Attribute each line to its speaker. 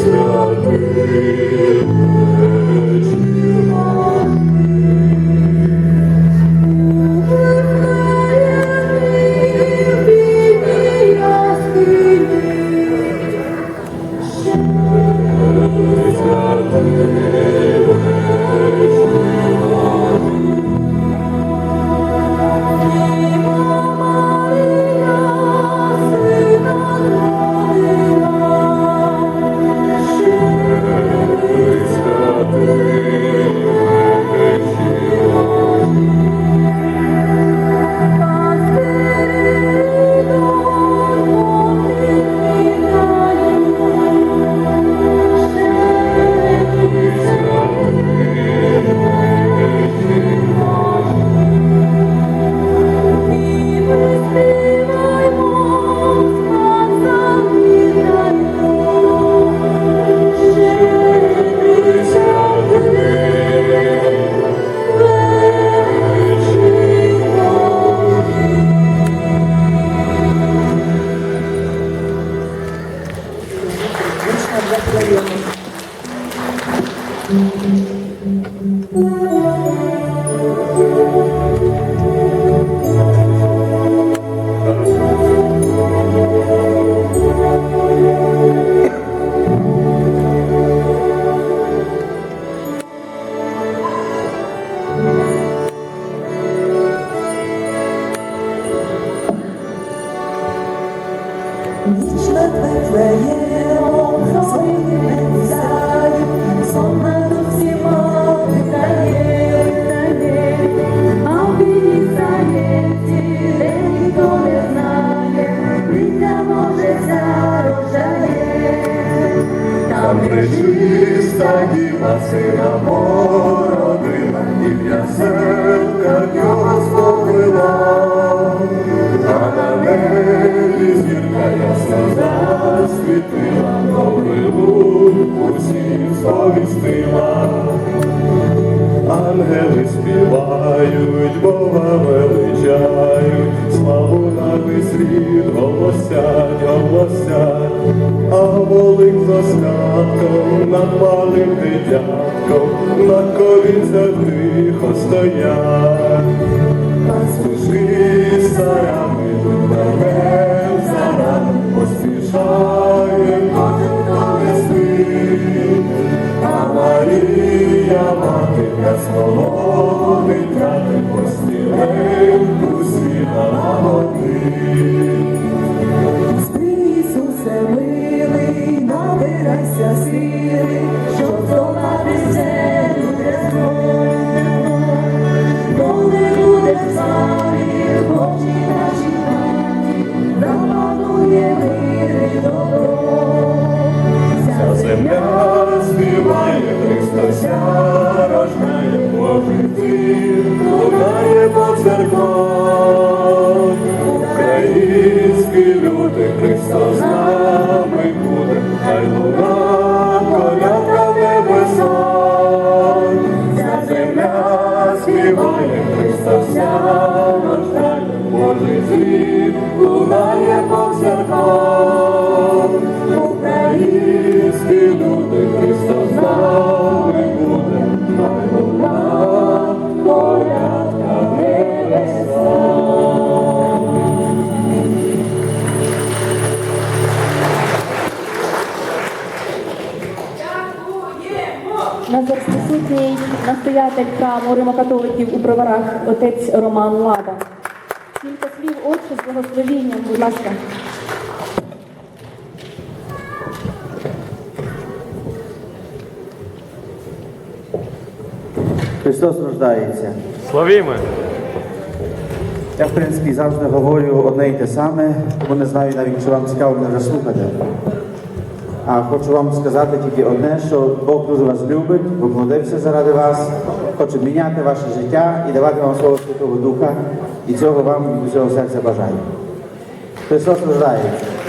Speaker 1: Вічно
Speaker 2: пречиста діва сина породила, і п'ясенка співають, Бога величають, славу на весь світ голосять, голосять, а волик за святком над малим дитятком, на колінцях тихо стоять. Пастушки з царями тут поспішає кожен хто не спить. А Марія, мати ясного рождає Божий Син, лунає по церквах. Українські люди, Христос
Speaker 3: На зараз присутній настоятель храму римокатоликів у броварах отець Роман Лада. Кілька слів отче з благословінням, будь ласка.
Speaker 4: Христос рождається.
Speaker 5: Славімо!
Speaker 4: Я, в принципі, завжди говорю одне і те саме, тому не знаю навіть, чи вам цікаво мене вже слухати. А хочу вам сказати тільки одне, що Бог дуже вас любить, помолився заради вас, хоче міняти ваше життя і давати вам Слово Святого Духа. І цього вам від усього серця бажаю. Христос рождається.